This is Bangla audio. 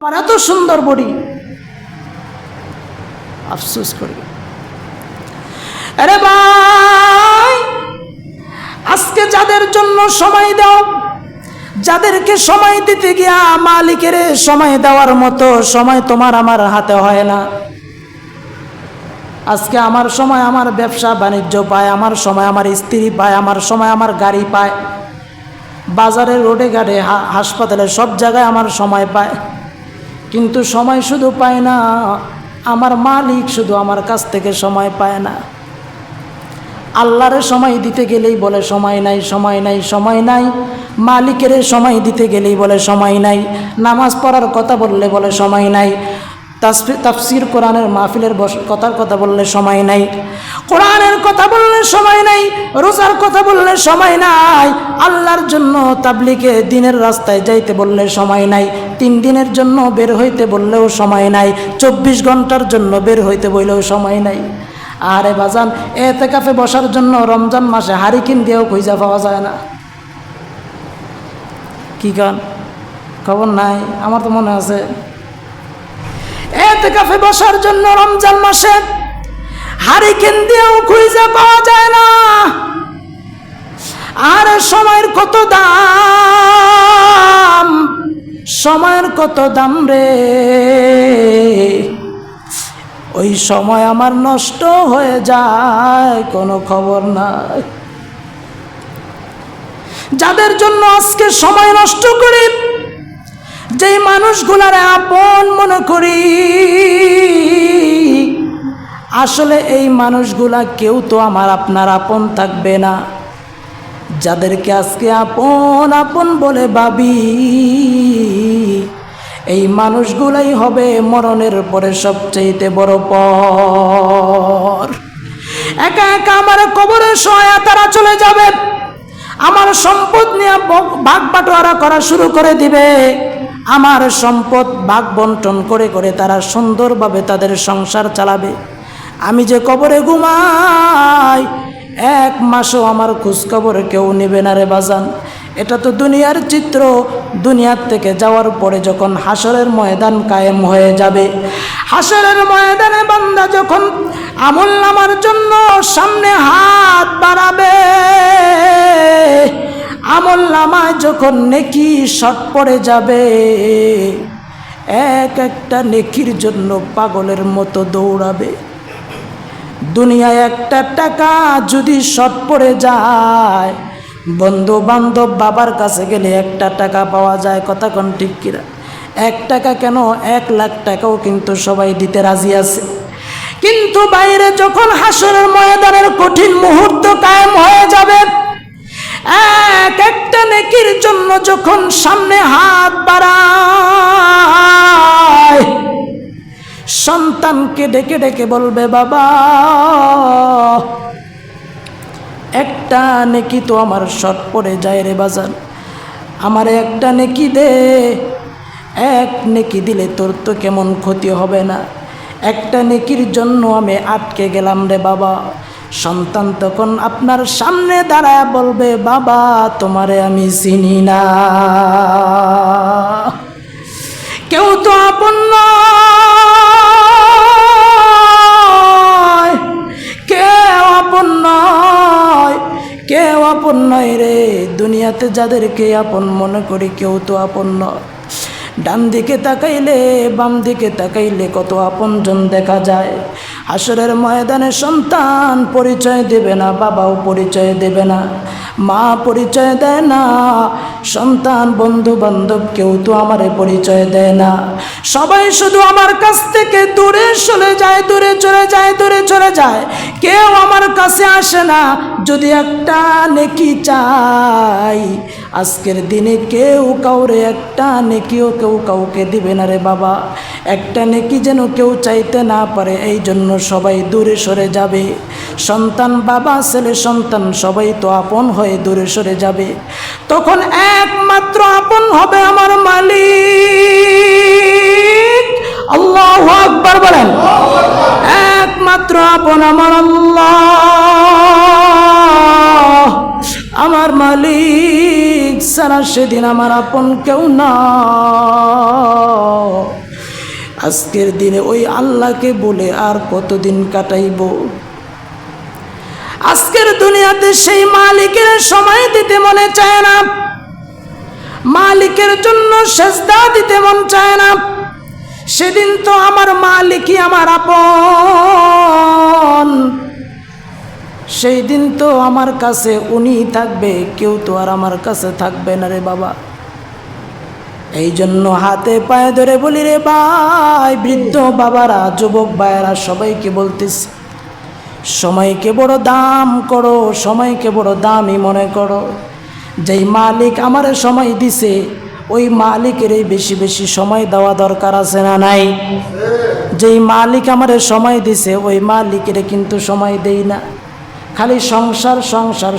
আমার এত সুন্দর বডি আফসোস করি। আরে ভাই, আজকে যাদের জন্য সময় দাও, যাদেরকে সময় দিতে গিয়া মালিকের সময় দেওয়ার মতো সময় তোমার আমার হাতে হয় না। আজকে আমার সময় আমার ব্যবসা বাণিজ্য পায়, আমার সময় আমার স্ত্রী পায়, আমার সময় আমার গাড়ি পায়, বাজারে, রোডে, ঘাটে হাসপাতালে সব জায়গায় আমার সময় পায়। কিন্তু সময় শুধু পায় না। আমার মালিক শুধু আমার কাছ থেকে সময় পায় না। আল্লাহরে সময় দিতে গেলেই বলে, সময় নাই সময় নাই সময় নাই। মালিকের সময় দিতে গেলেই বলে, সময় নাই। নামাজ পড়ার কথা বললে বলে, সময় নাই। তাফসির কোরআনের মাহফিলের কথার কথা বললে সময় নাই। কোরআনের কথা বললে সময় নাই, রোজার কথা বললে সময় নাই, আল্লাহর জন্য তাবলিকে দিনের রাস্তায় যাইতে বললে সময় নাই, তিন দিনের জন্য বের হইতে বললেও সময় নাই, চব্বিশ ঘণ্টার জন্য বের হইতে বললেও সময় নাই। আরে বাজান এতে কাফে বসার জন্য রমজান মাসে হারিকিন দিয়েও খুঁজা পাওয়া যায় না। কি গান? খবর নাই, আমার তো মনে আছে। এতে কাফে বসার জন্য রমজান মাসে হারিকেন দিয়েও খুঁজে পাওয়া যায় না। আর সময়ের কত দাম? সময়ের কত দাম রে? ওই সময় আমার নষ্ট হয়ে যায়, কোনো খবর নাই। যাদের জন্য আজকে সময় নষ্ট করি যেই মানুষগুলার আপন মনে করি, আসলে এই মানুষগুলা কেউ তো আমার আপনার আপন থাকবে না। যাদেরকে আজকে আপন আপন বলে ভাবি, এই মানুষগুলাই হবে মরণের পরে সবচেয়েতে বড় পর। একা একা আমার কবরে সহায়া তারা চলে যাবে। আমার সম্পদ নিয়ে ভাগ বাটোয়ারা করা শুরু করে দিবে। আমার সম্পদ বাঘ বন্টন করে করে তারা সুন্দরভাবে তাদের সংসার চালাবে। আমি যে কবরে ঘুমাই, এক মাসও আমার খোঁজখবর কেউ নেবে না রে বাজান। এটা তো দুনিয়ার চিত্র। দুনিয়ার থেকে যাওয়ার পরে যখন হাসরের ময়দান কায়েম হয়ে যাবে, হাসরের ময়দানে বান্দা যখন আমল নামার জন্য সামনে হাত বাড়াবে আমল নামায় যখন নেকি শট পড়ে যাবে। এক একটা নেকির জন্য পাগলের মতো দৌড়াবে। দুনিয়ায় একটা টাকা যদি শর্ট পড়ে যায় বন্ধু বান্ধব বাবার কাছে গেলে একটা টাকা পাওয়া যায়, কথা কোন ঠিক কিনা? এক টাকা কেন? এক লাখ টাকাও কিন্তু সবাই দিতে রাজি আছে। কিন্তু বাইরে যখন হাসরের ময়দানের কঠিন মুহূর্ত কায়েম যখন সামনে হাত বাড়ায়, সন্তানকে ডেকে ডেকে বলবে, বাবা, একটা নেকি তো আমার শট পড়ে যায় রে বাজার আমার একটা নেকি দে। এক নেকি দিলে তোর তো কেমন ক্ষতি হবে না। একটা নেকির জন্য আমি আটকে গেলাম রে বাবা। সন্তান তখন আপনার সামনে দাঁড়ায় বলবে, বাবা, তোমারে আমি চিনি না। কেউ তো আপন কেউ আপন নয়, কেউ আপন নয় রে। দুনিয়াতে যাদেরকে আপন মনে করি, কেউ তো আপন নয়। ডান দিকে তাকাইলে বাম দিকে তাকাইলে কত আপনজন দেখা যায়। আসরের ময়দানে সন্তান পরিচয় দেবে না, বাবাও পরিচয় দেবে না, মা পরিচয় দেয় না, সন্তান বন্ধু বান্ধব কেউ তো আমারে পরিচয় দেয় না। সবাই শুধু আমার কাছ থেকে দূরে চলে যায়, দূরে চলে যায়, দূরে চলে যায়। কেউ আমার কাছে আসে না, যদি একটা নেকি চাই আজকের দিনে কেউ কাউরে, একটা নেকিও কেউ কাউকে দিবে না রে বাবা। একটা নেকি যেন কেউ চাইতে না পারে, এই জন্য সবাই দূরে সরে যাবে। সন্তান বাবা, ছেলে, সন্তান, সবাই তো আপন হয়ে দূরে সরে যাবে। তখন একমাত্র আপন হবে আমার মালিক। আল্লাহ আকবার বলেন। একমাত্র আপন আমার আল্লাহ। না সেদিন আমার আপন কেউ না। আজকের দিনে ওই আল্লাহকে বলে আর কতদিন কাটাইব? আজকের দুনিয়াতে সেই মালিকের সময় দিতে মনে চায় না। মালিকের জন্য সেজদা দিতে মন চায় না। সেদিন তো আমার মালিকই আমার আপন। সেই দিন তো আমার কাছে উনি থাকবে, কেউ তো আর আমার কাছে থাকবে না রে বাবা। এই জন্য হাতে পায়ে ধরে বলি রে ভাই, বৃদ্ধ বাবারা, যুবক ভাইয়েরা, সবাইকে বলতেছি, সময়কে বড় দাম করো, সময়কে বড় দামই মনে করো। যেই মালিক আমার সময় দিছে, ওই মালিকের এই বেশি বেশি সময় দেওয়া দরকার আছে না নাই? যেই মালিক আমার সময় দিছে, ওই মালিকের কিন্তু সময় দেই না। খালি সংসার সংসার